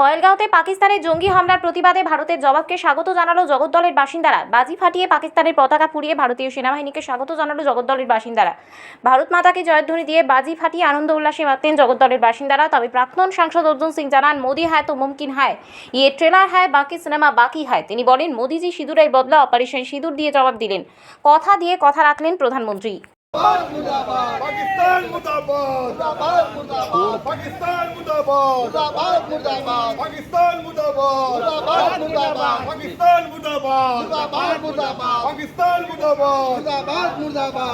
পয়েলগাঁওতে পাকিস্তানের জঙ্গি হামলার প্রতিবাদে ভারতের জবাবকে স্বাগত জানালো জগদ্দলের বাসিন্দারা। বাজি ফাটিয়ে পাকিস্তানের পতাকা পুড়িয়ে ভারতীয় সেনাবাহিনীকে স্বাগত জানালো জগদ্দলের বাসিন্দারা। ভারত মাতাকে জয়ধ্বনি দিয়ে বাজি ফাটিয়ে আনন্দ উল্লাসে মাততেন জগদ্দলের বাসিন্দারা। তবে প্রাক্তন সাংসদ অর্জুন সিং জানান, মোদি হ্যায় তো মুমকিন হ্যায় ইয়ে ট্রেলার হ্যায় বাকি সিনেমা বাকি হয়। তিনি বলেন, মোদিজি সিঁদুরের বদলা অপারেশন সিঁদুর দিয়ে জবাব দিলেন। কথা দিয়ে কথা রাখলেন প্রধানমন্ত্রী। পাকিস্তান মুর্দাবাদ পাকিস্তান মুর্দাবাদ পাকিস্তান মুর্দাবাদ পাকিস্তান মুর্দাবাদ পাকিস্তান মুর্দাবাদ পাকিস্তান মুর্দাবাদ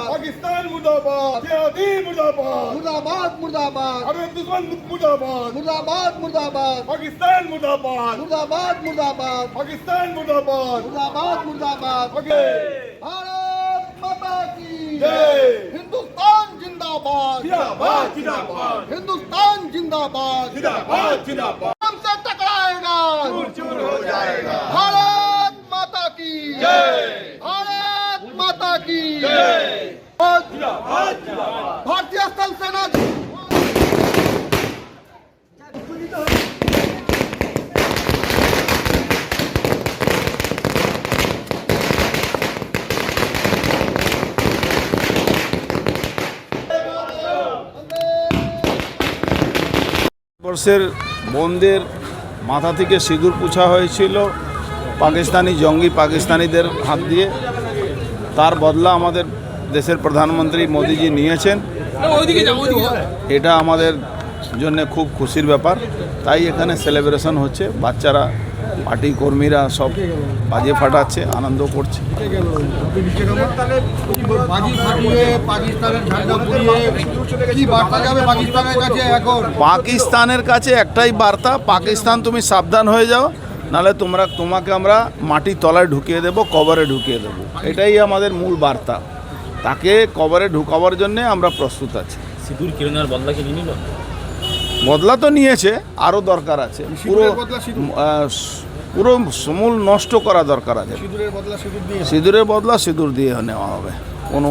পাকিস্তান মুর্দাবাদ মুর্দাবাদ মুর্দাবাদ আরে দুশমন মুর্দাবাদ মুর্দাবাদ মুর্দাবাদ পাকিস্তান মুর্দাবাদ মুর্দাবাদ মুর্দাবাদ পাকিস্তান মুর্দাবাদ মুর্দাবাদ মুর্দাবাদ ওকে ভারত মাতা जिंदाबाद जिंदाबाद। हिंदुस्तान जिंदाबाद। जिंदाबाद जिंदाबाद। हमसे टकराएगा। चूर चूर हो जाएगा। भारत माता की। जय। भारत माता की। जय। जिंदाबाद जिंदाबाद। भारतीय स्थल सेना ভারতবর্ষের বোনদের মাথা থেকে সিঁদুর পুছা হয়েছিল পাকিস্তানি জঙ্গি পাকিস্তানিদের হাত দিয়ে। তার বদলা আমাদের দেশের প্রধানমন্ত্রী মোদিজি নিয়েছেন। এটা আমাদের জন্য খুব খুশির ব্যাপার। তাই এখানে সেলিব্রেশন হচ্ছে। বাচ্চারা পার্টি কর্মীরা সব বাজে ফাটাচ্ছে, আনন্দ করছে। পাকিস্তানের কাছে একটাই বার্তা, পাকিস্তান তুমি সাবধান হয়ে যাও নাহলে তোমরা, তোমাকে আমরা মাটির তলায় ঢুকিয়ে দেবো, কবরে ঢুকিয়ে দেবো। এটাই আমাদের মূল বার্তা। তাকে কবরে ঢুকাবার জন্যে আমরা প্রস্তুত আছি। সিঁদুর বদলা তো নিয়েছে আরও দরকার আছে। পুরো পুরো সমূল নষ্ট করা দরকার আছে। সিঁদুরের বদলা সিঁদুর দিয়ে নেওয়া হবে কোনো